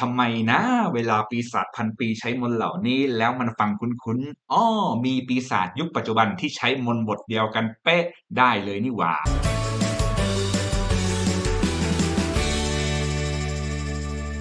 ทำไมนะเวลาปีศาจพันปีใช้มนเหล่านี้ แล้วมันฟังคุ้นๆอ้อมีปีศาจยุคปัจจุบันที่ใช้มนบทเดียวกันเป๊ะได้เลยนี่หว่า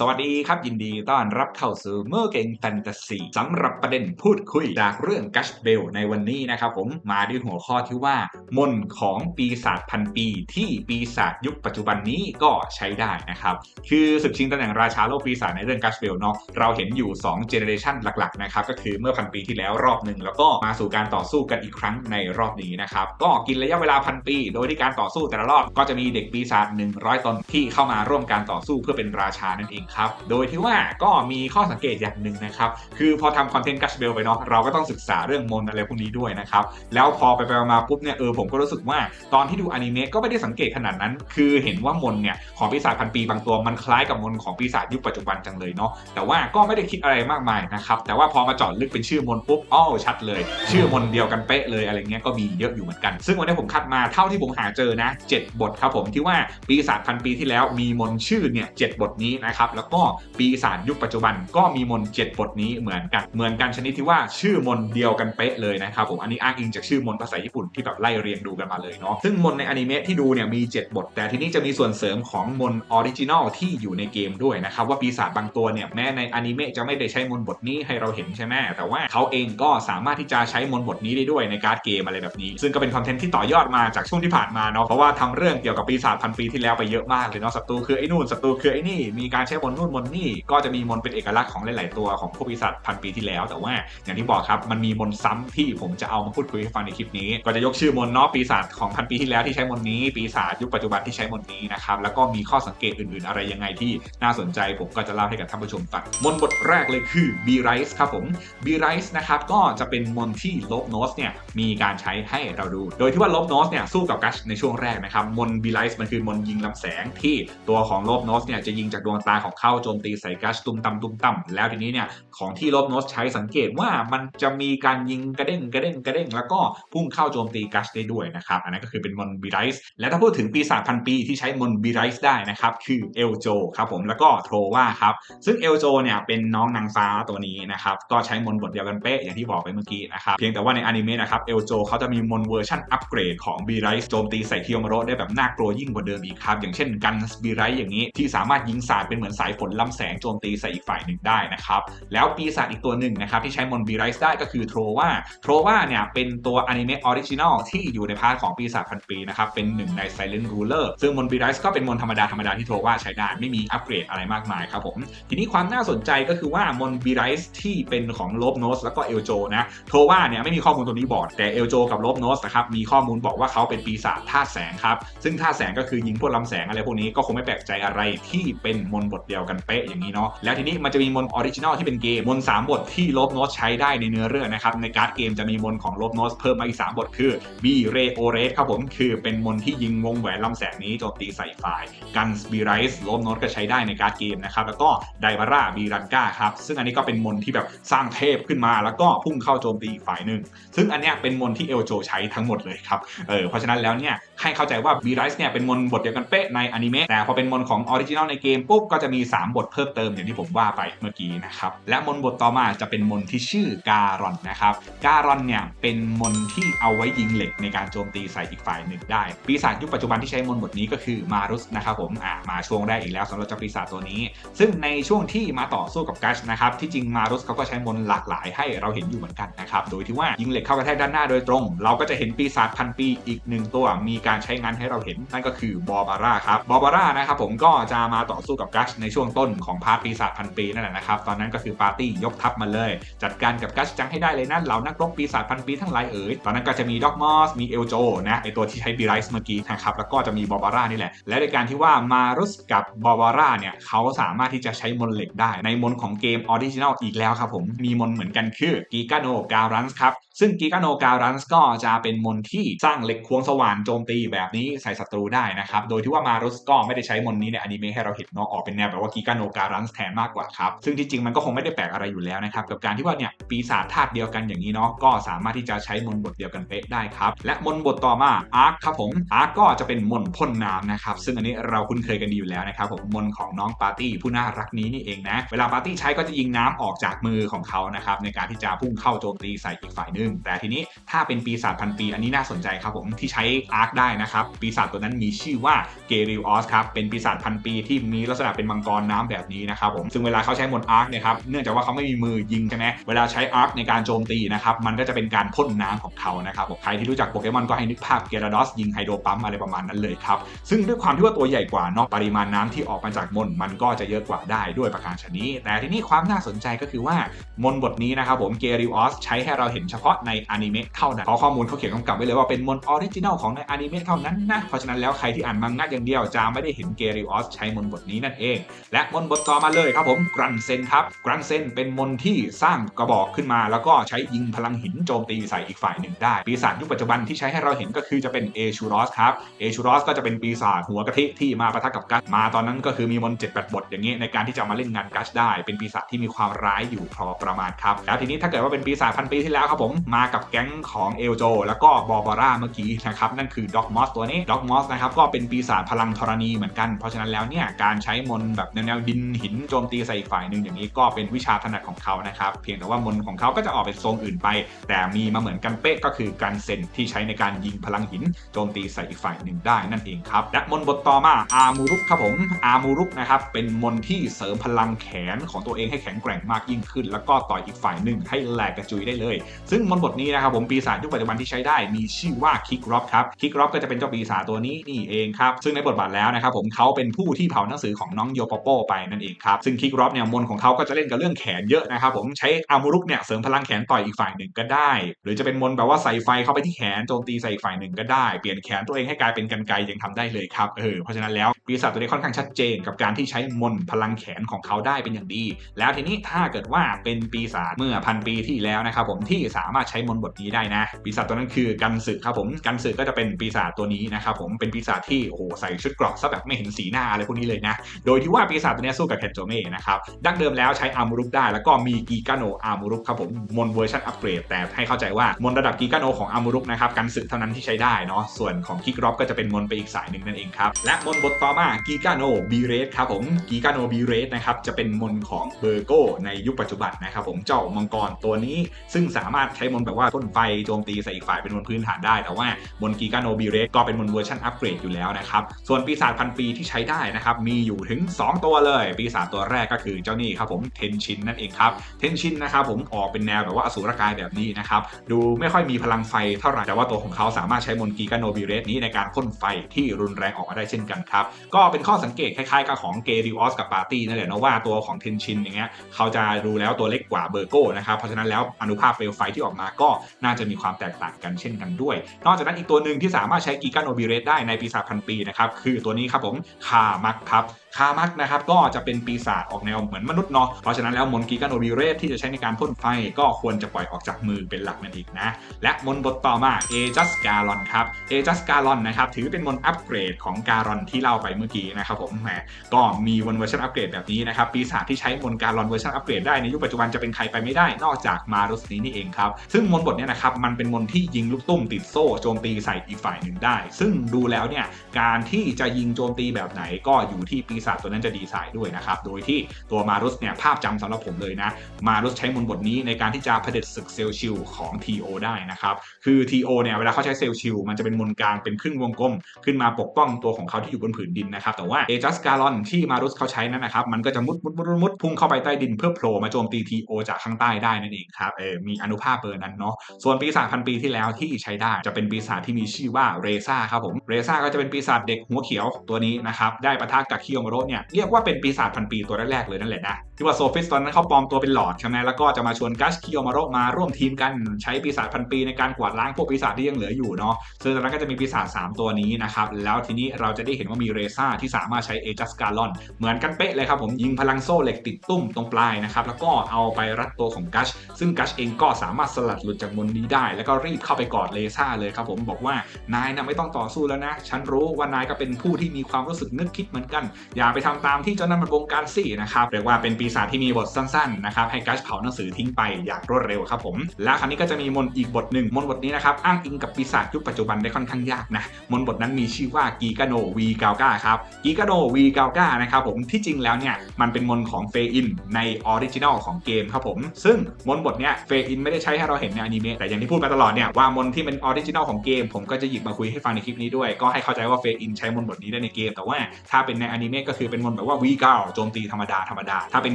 สวัสดีครับ ยินดีต้อนรับเข้าสู่เมื่อเก่งแฟนตาซีสำหรับประเด็นพูดคุยจากเรื่องกัชเบลในวันนี้นะครับผมมาด้วยหัวข้อที่ว่า มนของปีศาจพันปี ที่ปีศาจยุคปัจจุบันนี้ก็ใช้ได้นะครับ คือศึกชิงตำแหน่งราชาโลกปีศาจในเรื่องกัชเบลเนาะเราเห็นอยู่2เจเนเรชันหลักๆนะครับก็คือเมื่อพันปีที่แล้วรอบหนึ่งแล้วก็มาสู่การต่อสู้กันอีกครั้งในรอบนี้นะครับก็กินระยะเวลาพันปี โดยที่การต่อสู้แต่ละรอบก็จะมีเด็กปีศาจ100 ตนที่เข้ามาร่วมการต่อสู้เพื่อเป็นราชานั่นเองครับ โดยที่ว่าก็มีข้อสังเกตอย่างหนึ่งนะครับ คือพอทำคอนเทนต์กัชเบลไปเนาะเราก็ต้องศึกษาเรื่องมนอะไรพวกนี้ด้วยนะครับ แล้วพอไปไปมาปุ๊บเนี่ยเออผมก็รู้สึกว่าตอนที่ดูอนิเมะก็ไม่ได้สังเกตขนาดนั้น คือเห็นว่ามนเนี่ยของปีศาจพันปีบางตัวมันคล้ายกับมนของปีศาจยุคปัจจุบันจังเลยเนาะแต่ว่าก็ไม่ได้คิดอะไรมากมายนะครับแต่ว่าพอมาจาะลึกเป็นชื่อมนปุ๊บอ้อชัดเลย ชื่อมนเดียวกันเป๊ะเลยอะไรเงี้ยก็มีเยอะอยู่เหมือนกัน ซึ่งวันนี้ผมคัดมาเท่าที่ผมหาเจอนะ 7 บทครับผมที่ว่าปีศาจพันปีที่แล้วมีมนชื่อเนี่ยเบทนี้นะครับแล้วก็ปีศาจยุคปัจจุบันก็มีมนต์7บทนี้เหมือนกันเหมือนกันชนิดที่ว่าชื่อมนต์เดียวกันเป๊ะเลยนะครับผมอันนี้อ้างอิงจากชื่อมนต์ภาษาญี่ปุ่นที่แบบไล่เรียงดูกันมาเลยเนาะซึ่งมนต์ในอนิเมะที่ดูเนี่ยมี 7 บท แต่ทีนี้จะมีส่วนเสริมของมนต์ออริจินอลที่อยู่ในเกมด้วยนะครับว่าปีศาจบางตัวเนี่ยแม้ในอนิเมะจะไม่ได้ใช้มนต์บทนี้ให้เราเห็นใช่ไหมแต่ว่าเขาเองก็สามารถที่จะใช้มนต์บทนี้ได้ด้วยในการ์ดเกมอะไรแบบนี้ ซึ่งก็เป็นคอนเทนต์ที่ต่อยอดมาจากช่วงที่ผ่านมาเนาะเพราะว่าทำเรื่องเกี่ยวกับปีศาจพันปีที่แล้วไปเยอะมากเลยเนาะศัตรูคือไอ้นู่นศัตรูคือไอ้นี่มีการใช้มนนู่นมนนี่ก็จะมีมนเป็นเอกลักษณ์ของหลาย ๆ ตัวของพวกปีศาจพันปีที่แล้ว แต่ว่าอย่างที่บอกครับมันมีมนซ้ำที่ผมจะเอามาพูดคุยให้ฟังในคลิปนี้ ก็จะยกชื่อมนเนาะปีศาจของพันปีที่แล้วที่ใช้มนนี้ ปีศาจยุคปัจจุบันที่ใช้มนนี้นะครับแล้วก็มีข้อสังเกตอื่น ๆ อะไรยังไงที่น่าสนใจผมก็จะเล่าให้กับท่านผู้ชมฟังมนบทแรกเลยคือ B Rise ครับผม B Rise นะครับก็จะเป็นมนที่ลบโนสเนี่ยมีการใช้ให้เราดู โดยที่ว่าลบโนสเนี่ยสู้กับกัชในช่วงแรกนะครับมนต์ B Rise มันคือมนยิงลำแสงที่ตัวของลบโนสเนี่ยจะยิงจากดวงตาของเขาโจมตีใส่กัชตุ้มต่ำตุ้มต่ำแล้วทีนี้เนี่ยของที่ลบโนสใช้สังเกตว่ามันจะมีการยิงกระเด้งกระเด้งกระเด้งแล้วก็พุ่งเข้าโจมตีกัชได้ด้วยนะครับอันนั้นก็คือเป็นมอนต์ B Rise และถ้าพูดถึงปีศาจพันปีที่ใช้มอนต์ B Rise ได้นะครับคือเอลโจครับผมแล้วก็โทรว่าครับซึ่งเอลโจเนี่ยเป็นน้องนางฟ้าตัวนี้นะครับก็ใช้มนบทเดียวกันเป๊ะอย่างที่บอกไปเมื่อกี้นะครับเพียงแต่ว่าในอนิเมะนะครับเอลโจเขาจะมีมนเวอร์ชันอัปเกรดของ B Rise โจมตีใส่คิโยมาโรได้แบบน่ากลัวยิ่งกว่าเดิมอีกครับอย่างเช่นกัน B Rise อย่างนี้ที่สามารถยิงสาดเป็นเหมือนสายฝนลำแสงโจมตีใส่อีกฝ่ายหนึ่งได้นะครับ แล้วปีศาจอีกตัวหนึ่งนะครับที่ใช้มนต์ B Rise ได้ก็คือโทรว่าโทรว่าเนี่ยเป็นตัวอนิเมะออริจินอลที่อยู่ในพาร์ทของปีศาจพันปีนะครับเป็นหนึ่งใน Silent Ruler ซึ่งมนต์ B Rise ก็เป็นมนธรรมดาธรรมดาที่โทรว่าใช้ได้ไม่มีอัปเกรดอะไรมากมายครับผมทีนี้ความน่าสนใจก็คือว่ามนต์ B Rise ที่เป็นของลบโนสแล้วก็เอลโจนะโทรว่าเนี่ยไม่มีข้อมูลตัวนี้บอกแต่เอลโจกับลบโนสนะครับมีข้อมูลบอกว่าเขาเป็นปีศาจธาตุแสงครับซึ่งธาตุแสงก็คือยิงพวกลำแสงอะไรพวกนี้ก็คงไม่แปลกใจอะไรที่เป็นมนบทเดียวกันเป๊ะอย่างนี้เนาะแล้วทีนี้มันจะมีมนออริจินอลที่เป็นเกมมนต์สามบทที่ลบโนสใช้ได้ในเนื้อเรื่องนะครับในการ์ดเกมจะมีมนของลบโนสเพิ่มมาอีก 3 บทคือ B Ray o r a t ครับผมคือเป็นมนที่ยิงวงแหวนลำแสงนี้โจมตีใส่ฝ่ายกันสบีไรส์ลบโนสก็ใช้ได้ในการ์ดเกมนะครับแล้วก็ไดบาร่าบีรันกาครับซึ่งอันนี้ก็เป็นมนที่แบบสร้างเทพขึ้นมา แล้วก็พุ่งเข้าโจมตีอีกฝ่ายหนึ่งซึ่งอันเนี้ยเป็นมนที่เอลโจใช้ทั้งหมดเลยครับเออเพราะฉะนั้นแล้วเนี่ยให้เข้าใจว่าบีไรส์เนี่ยเป็นมนบทเดียวกันเป๊ะในอนิเมะแต่พอเป็นมนของออริจินอลในเกมปุ๊บก็จะมีี 3 บทเพิ่มเติมอย่างที่ผมว่าไปเมื่อกี้นะครับ และมนบทต่อมาจะเป็นมนที่ชื่อการอนนะครับ การอนเนี่ยเป็นมนที่เอาไว้ยิงเหล็กในการโจมตีใส่อีกฝ่ายหนึ่งได้ ปีศาจยุคปัจจุบันที่ใช้มนบทนี้ก็คือมารุสนะครับผมอ่ามาช่วงแรกอีกแล้วสำหรับเจ้าปีศาจตัวนี้ ซึ่งในช่วงที่มาต่อสู้กับกัชนะครับที่จริงมารุสเขาก็ใช้มนหลากหลายให้เราเห็นอยู่เหมือนกันนะครับโดยที่ว่ายิงเหล็กเข้ากระแทกด้านหน้าโดยตรง เราก็จะเห็นปีศาจพันปีอีกหนึ่งตัวมีการใช้งานให้เราเห็นนั่นก็คือบอบาร่าครับบอบาร่านะครับผมก็จะมาต่อสู้กับกัชในช่วงต้นของพาร์ทปีศาจพันปีนั่นแหละนะครับ ตอนนั้นก็คือปาร์ตี้ยกทัพมาเลย จัดการกับกัชจังให้ได้เลยนะเหล่านักรบปีศาจพันปีทั้งหลายเอ๋ยตอนนั้นก็จะมีด็อกมอสมีเอลโจนะไอตัวที่ใช้บีไรส์เมื่อกี้นะครับแล้วก็จะมีบอบาร่านี่แหละ และในการที่ว่ามารุสกับบอบาร่าเนี่ยเขาสามารถที่จะใช้มนเหล็กได้ในมนของเกมออริจินอลอีกแล้วครับผมมีมนเหมือนกันคือกีกาโนการันส์ครับ ซึ่งกิกาโนการันส์ก็จะเป็นมนที่สร้างเหล็กควงสว่านโจมตีแบบนี้ใส่ศัตรูได้นะครับ โดยที่ว่ามารุสก็ไม่ได้ใช้มนนี้ในอนิเมะให้เราเห็นเนาะออกเป็นแนวแบบว่ากิกาโนการันส์แทนมากกว่าครับ ซึ่งที่จริงมันก็คงไม่ได้แปลกอะไรอยู่แล้วนะครับกับการที่ว่าเนี่ยปีศาจธาตุเดียวกันอย่างนี้เนาะก็สามารถที่จะใช้มนบทเดียวกันเป๊ะได้ครับและมนบทต่อมาอาร์คครับผมอาร์คก็จะเป็นมนพ่นน้ำนะครับซึ่งอันนี้เราคุ้นเคยกันดีอยู่แล้วนะครับผมมนของน้องปาร์ตี้ผู้น่ารักนี้นี่เองนะเวลาปาร์ตี้ใช้ก็จะยิงน้ำออกจากมือของเขานะครับในการที่จะพุ่งเข้าโจมตีใส่อีกฝ่ายนึงแต่ทีนี้ถ้าเป็นปีศาจพันปี อันนี้น่าสนใจครับผมที่ใช้อาร์คได้นะครับ ปีศาจตัวนั้นมีชื่อว่าเกริลออสครับเป็นปีศาจพันปีที่มีลักษณะเป็นมังกรน้ำแบบนี้นะครับผมซึ่งเวลาเขาใช้มนอาร์คเนี่ยครับเนื่องจากว่าเขาไม่มีมือยิงใช่ไหมเวลาใช้อาร์คในการโจมตีนะครับมันก็จะเป็นการพ่นน้ำของเขานะครับผมใครที่รู้จักโปเกมอนก็ให้นึกภาพเกราดอสยิงไฮโดรปั๊มอะไรประมาณนั้นเลยครับซึ่งด้วยความที่ว่าตัวใหญ่กว่าเนาะปริมาณน้ำที่ออกมาจากมนมันก็จะเยอะกว่าได้ด้วยประการชนี้ แต่ทีนี้ความน่าสนใจก็คือว่ามนบทนี้นะครับผมเกริลออสใช้ให้เราเห็นเฉพาะในอนิเมะเท่านั้นเพราะข้อมูลเขาเขียนกำกับไว้เลยว่าเป็นมนออริจินัลของในอนิเมะเท่านั้นนะเพราะฉะนั้นแล้วใครที่อ่านมังงะอย่างเดียวจะไม่ได้เห็นเกริลออสใช้มนบทนี้นั่นเอง และมนบทต่อมาเลยครับผมกรันเซนครับกรันเซนเป็นมนที่สร้างกระบอกขึ้นมา แล้วก็ใช้ยิงพลังหินโจมตีใส่อีกฝ่ายหนึ่งได้ ปีศาจยุคปัจจุบันที่ใช้ให้เราเห็นก็คือจะเป็นเอชูรอสครับเอชูรอสก็จะเป็นปีศาจหัวกะทิที่มาปะทะกับกัสมาตอนนั้นก็คือมีมนเจ็ดแปดบทอย่างนี้ในการที่จะมาเล่นงานกัสได้ เป็นปีศาจที่มีความร้ายอยู่พอประมาณครับแล้วทีนี้ถ้าเกิดว่าเป็นปีศาจพันปีที่แล้วครับผมมากับแก๊งของเอลโจ แล้วก็บอร์บาร่าเมื่อกี้นะครับนั่นคือด็อกมอสตัวนี้ด็อกมอสนะครับก็เป็นปีศาจพลังธรณีเหมือนกัน เพราะฉะนั้นแล้วเนี่ยการใช้มนแบบแนวดินหินโจมตีใส่อีกฝ่ายหนึ่งอย่างนี้ก็เป็นวิชาถนัดของเขานะครับเพียงแต่ว่ามนของเขาก็จะออกเป็นทรงอื่นไป แต่มีมาเหมือนกันเป๊ะก็คือการเซนที่ใช้ในการยิงพลังหินโจมตีใส่อีกฝ่ายหนึ่งได้นั่นเองครับและมนบทต่อมาอามูรุกครับผมอามูรุกนะครับเป็นมนที่เสริมพลังแขนของตัวเองให้แข็งแกร่งมากยิ่งขึ้น แล้วก็ต่อยอีกฝ่ายหนึ่งให้แหลกกระจุยได้เลย ซึ่งมนบทนี้นะครับผมปีศาจยุคปัจจุบันที่ใช้ได้มีชื่อว่าคิกร็อกครับคิกร็อกก็จะเป็นเจ้าปีศาจตัวนี้นี่เองครับซึ่งในบทบาทแล้วนะครับผมเขาเป็นผู้ที่เผาหนังสือของน้องโยโปโปไปนั่นเองครับซึ่งคิกร็อกเนี่ยมนของเขาก็จะเล่นกับเรื่องแขนเยอะนะครับผมใช้อามูรุกเนี่ยเสริมพลังแขนต่อยอีกฝ่ายหนึ่งก็ได้ หรือจะเป็นมนแบบว่าใส่ไฟเข้าไปที่แขนโจมตีใส่อีกฝ่ายหนึ่งก็ได้เปลี่ยนแขนตัวเองให้กลายเป็นกันไกยังทำได้เลยครับเออเพราะฉะนั้นแล้วปีศาจตัวนี้ค่อนข้างชัดเจนกับการที่ใช้มนพลังแขนของเขาได้เป็นอย่างดี แล้วทีนี้ถ้าเกิดว่าเป็นปีศาจเมื่อพันปีที่แล้วนะครับผมที่สามารถใช้มนบทนี้ได้นะ ปีศาจตัวนั้นคือกันสึครับผมกันสึก็จะเป็นปีศาจตัวนี้นะครับผมเป็นปีศาจที่โอ้โหใส่ชุดเกราะซะแบบไม่เห็นสีหน้าอะไรพวกนี้เลยนะ โดยที่ว่าปีศาจตัวนี้สู้กับเคนโจเม่นะครับดั้งเดิมแล้วใช้อามูรุกได้ แล้วก็มีกีกาโนอามูรุกครับผมมนเวอร์ชันอัปเกรดแต่ให้เข้าใจว่ามนระดับกีกาโนของอามูรุกนะครับกันสึเท่านั้นที่ใช้ได้เนาะส่วนของคิกรอบก็จะเป็นมนไปอีกสายหนึ่งนั่นเองครับและมนบทต่อมากีกาโนบีเรสครับผมกีกาโนบีเรสนะครับจะเป็นมนของเบอร์โกในยุคปัจจุบันนะครับผมเจ้ามังกรตัวนี้ซึ่งสามารถใช้มนแบบว่าพ่นไฟโจมตีใส่อีกฝ่ายเป็นมนพื้นฐานได้ แต่ว่ามนกีกาโนบีเรสก็เป็นมนเวอร์ชันอัปเกรดอยู่แล้วนะครับ ส่วนปีศาจพันปีที่ใช้ได้นะครับ มีอยู่ถึง 2 ตัวเลย ปีศาจตัวแรกก็คือเจ้านี่ครับผมเทนชินนั่นเองครับ เทนชินนะครับผมออกเป็นแนวแบบว่าอสูรกายแบบนี้นะครับ ดูไม่ค่อยมีพลังไฟเท่าไหร่ แต่ว่าตัวของเขาสามารถใช้มนกีกาโนบีเรสนี้ในการพ่นไฟที่รุนแรงออกมาได้เช่นกันครับ ก็เป็นข้อสังเกตคล้ายๆกับของเกริออสกับปาร์ตี้นั่นแหละนะว่าตัวของเทนชินอย่างเงี้ยเขาจะดูแล้วตัวเล็กกว่าเบอร์โก้นะครับเพราะฉะนั้นแล้วอนุภาคเปลวไฟที่ออกมาก็น่าจะมีความแตกต่างกันเช่นกันด้วย นอกจากนั้นอีกตัวหนึ่งที่สามารถใช้กีกาโนบีเรตได้ในปีศาจพันปีนะครับคือตัวนี้ครับผมคามักครับ คามักนะครับก็จะเป็นปีศาจออกแนวเหมือนมนุษย์เนาะเพราะฉะนั้นแล้วมนกีกาโนบีเรสที่จะใช้ในการพ่นไฟก็ควรจะปล่อยออกจากมือเป็นหลักนั่นเองนะ และมนบทต่อมาเอจัสกาลอนครับเอจัสกาลอนนะครับถือเป็นมนอัปเกรดของการอนที่เล่าไปเมื่อกี้นะครับผมแหมก็มีมนเวอร์ชันอัปเกรดแบบนี้นะครับปีศาจที่ใช้มนการอนเวอร์ชันอัปเกรดได้ในยุคปัจจุบันจะเป็นใครไปไม่ได้นอกจากมารุสนี้นี่เองครับซึ่งมนบทเนี้ยนะครับมันเป็นมนที่ยิงลูกตุ้มติดโซ่โจมตีใส่อีกฝ่ายหนึ่งได้ ซึ่งดูแล้วเนี่ยการที่จะยิงโจมตีแบบไหนก็อยู่ที่ปีศาจตัวนั้นจะดีไซน์ด้วยนะครับ โดยที่ตัวมารุสเนี่ยภาพจำสำหรับผมเลยนะ มารุสใช้มนบทนี้ในการที่จะเผด็จศึกเซลชิลของ TO ได้นะครับ คือ TO เนี่ยเวลาเขาใช้เซลชิลมันจะเป็นมนกลางเป็นครึ่งวงกลม ขึ้นมาปกป้องตัวของเขาที่อยู่บนผืนดินนะครับ แต่ว่าเอจัสการอนที่มารุสเขาใช้นั้นนะครับ มันก็จะมุดมุดมุดมุดพุ่งเข้าไปใต้ดินเพื่อโผล่มาโจมตี TO จากข้างใต้ได้นั่นเองครับ เออมีอนุภาพเบอร์นั้นเนาะ ส่วนปีศาจพันปีที่แล้วที่ใช้ได้จะเป็นปีศาจที่มีชื่อว่าเรซ่าครับผม เรซ่าก็จะเป็นปีศาจเด็กหัวเขียวตัวนี้นะครับ ได้ปะทะกับคิโยมโรเนี่ยเรียกว่าเป็นปีศาจพันปีตัวแรกๆเลยนั่นแหละนะที่ว่าโซฟิสตอนนั้นเขาปลอมตัวเป็นหลอดใช่ไหมแล้วก็จะมาชวนกัสคิโอมาโรมาร่วมทีมกันใช้ปีศาจพันปีในการกวาดล้างพวกปีศาจที่ยังเหลืออยู่เนาะซึ่งตอนนั้นก็จะมีปีศาจ3ตัวนี้นะครับแล้วทีนี้เราจะได้เห็นว่ามีเรซ่าที่สามารถใช้เอจัสการอนเหมือนกันเป๊ะเลยครับผมยิงพลังโซ่เหล็กติดตุ้มตรงปลายนะครับแล้วก็เอาไปรัดตัวของกัชซึ่งกัชเองก็สามารถสลัดหลุดจากมนนี้ได้ แล้วก็รีบเข้าไปกอดเลซ่าเลยครับผมบอกว่านายนะไม่ต้องต่อสู้แล้วนะ ฉันรู้ว่านายก็เป็นผู้ที่มีความรู้สึกนึกคิดเหมือนกันอย่าไปทำตามที่เจ้านั้นมันบงการสินะครับเรียกว่าเป็นปีศาจที่มีบทสั้นๆนะครับให้กัชเผาหนังสือทิ้งไปอย่างรวดเร็วครับผม และครั้นี้ก็จะมีมนอีกบทหนึ่งมนบทนี้นะครับอ้างอิงกับปีศาจยุคปัจจุบันได้ค่อนข้างยากนะมนบทนั้นมีชื่อว่ากีกาโนวีกาก้าครับกีกาโนวีกาก้านะครับผมที่จริงแล้วเนี่ยมันเป็นมนของเฟอินในออริจินอลของเกมครับผมซึ่งมนบทเนี้ยเฟอินไม่ได้ใช้ให้เราเห็นในอนิเมะแต่อย่างที่พูดมาตลอดเนี่ยว่ามนที่เป็นออริจินอลของเกม ผมก็จะหยิบมาคุยให้ฟังในคลิปนี้ด้วย ก็ให้เข้าใจว่าเฟอินใช้มนบทนี้ได้ในเกม แต่ว่าถ้าเป็นในอนิเมะก็คือเป็นมนแบบว่าวีเก้าโจมตีธรรมดาธรรมดา ถ้าเป็น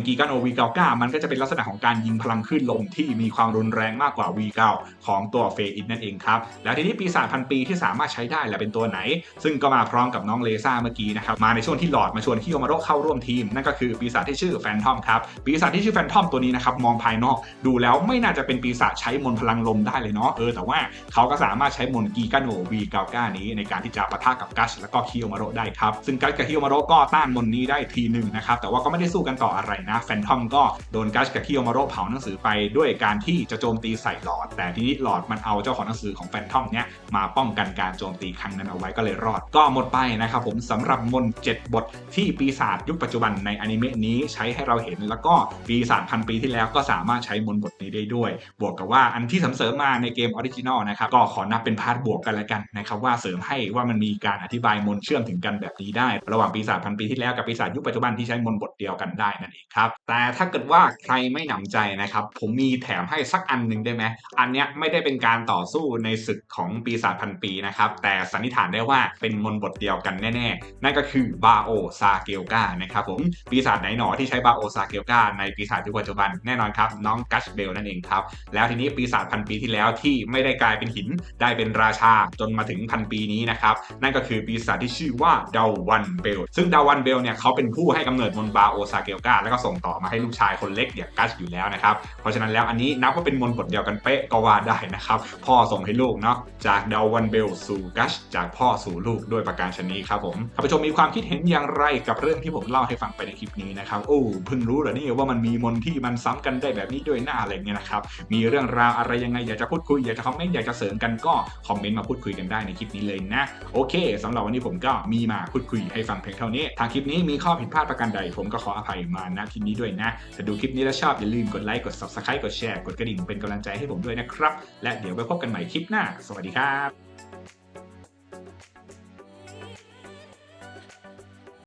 กีกันโอวีเก้าก้ามันก็จะเป็นลักษณะของการยิงพลังขึ้นลมที่มีความรุนแรงมากกว่าวีเก้าของตัวเฟอินนั่นเองครับ แล้วทีนี้ปีศาจพันปีที่สามารถใช้ได้และเป็นตัวไหน ซึ่งก็มาพร้อมกับน้องเลซ่าเมื่อกี้นะครับ มาในช่วงที่หลอดมาชวนคิโยมาโรเข้าร่วมทีม นั่นก็คือปีศาจที่ชื่อแฟนทอมครับ ปีศาจที่ชื่อแฟนทอมตัวนี้นะครับมองภายนอกดูแล้วไม่น่าจะเป็นปีศาจใช้มนพลังลมได้เลยเนาะเออแต่ว่าเขาก็สามารถใช้มนกีกาโนวีเกาก้านี้ในการที่จะปะทะกับกัชแล้วก็คิโยมาโรได้ครับซึ่งกัชกับคิโยมาโรก็ต้านมนนี้ได้ทีหนึ่งนะครับ แต่ว่าก็ไม่ได้สู้กันต่ออะไรนะ แฟนทอมก็โดนกัชกับคิโยมาโรเผาหนังสือไปด้วยการที่จะโจมตีใส่หลอด แต่ทีนี้หลอดมันเอาเจ้าของหนังสือของแฟนทอมเนี้ยมาป้องกันการโจมตีครั้งนั้นเอาไว้ก็เลยรอด ก็หมดไปนะครับผมสำหรับมนต์7บทที่ปีศาจยุคปัจจุบันในอนิเมะนี้ใช้ให้เราเห็นแล้วก็ปีศาจพันปีที่แล้วก็สามารถใช้มนต์บทนี้ได้ด้วย บวกกับว่าอันที่เสริมมาในเกมออริจินอลนะครับก็ขอนับเป็นพาร์ทบวกกันแล้วกันนะครับว่าเสริมให้ว่ามันมีการอธิบายมนเชื่อมถึงกันแบบนี้ได้ ระหว่างปีศาจพันปีที่แล้วกับปีศาจยุคปัจจุบันที่ใช้มนต์บทเดียวกันได้นั่นเองครับ แต่ถ้าเกิดว่าใครไม่หนำใจนะครับ ผมมีแถมให้สักอันหนึ่งได้ไหมอันเนี้ยไม่ได้เป็นการต่อสู้ในศึกของปีศาจพันปีนะครับ แต่สันนิษฐานได้ว่าเป็นมนต์บทเดียวกันแน่ๆ นั่นก็คือบาโอซาเกลกานะครับผมปีศาจไหนหนอที่ใช้บาโอซาเกลกาในปีศาจยุคปัจจุบันแน่นอนครับน้องกัชเบลนั่นเองครับแล้วทีนี้ปีศาจพันปีที่แล้วที่ไม่ได้กลายเป็นหินได้เป็นราชาจนมาถึงพันปีนี้นะครับนั่นก็คือปีศาจที่ชื่อว่าดาวันเบลซึ่งดาวันเบลเนี่ยเขาเป็นผู้ให้กำเนิดมนต์บาโอซาเกลกาแล้วก็ส่งต่อมาให้ลูกชายคนเล็กอย่างกัชอยู่แล้วนะครับเพราะฉะนั้นแล้วอันนี้นับว่าเป็นมนบทเดียวกันเป๊ะก็ว่าได้นะครับพ่อส่งให้ลูกเนาะจากดาวันเบลสู่กัชจากพ่อสู่ลูกด้วยประการชนีครับผมท่านผู้ชมมีความคิดเห็นอย่างไรกับเรื่องที่ผมเล่าให้ฟังไปในคลิปนี้นะครับโอ้เพิ่งรู้เหรอนี่ว่ามันมีมนที่มันซ้ำกันได้แบบนี้ด้วยหน้าอะไรเงี้ยนะครับมีเรื่องราวอะไรยังไงอยากจะพูดคุยอยากจะคอมเมนต์อยากจะเสริมกันก็คอมเมนต์มาพูดคุยกันได้ในคลิปนี้เลยนะโอเคสำหรับวันนี้ผมก็มีมาพูดคุยให้ฟังเพียงเท่านี้ทางคลิปนี้มีข้อผิดพลาดประการใด ผมก็ขออภัยมาณที่นี้ด้วยนะ ถ้าดูคลิปนี้แล้วชอบอย่าลืมกดไลค์กด subscribe กดแชร์กดกระดิ่งเป็นกำลังใจให้ผมด้วยนะครับ และเดี๋ยวไปพบกันใหม่คลิปหน้า สวัสดีครับ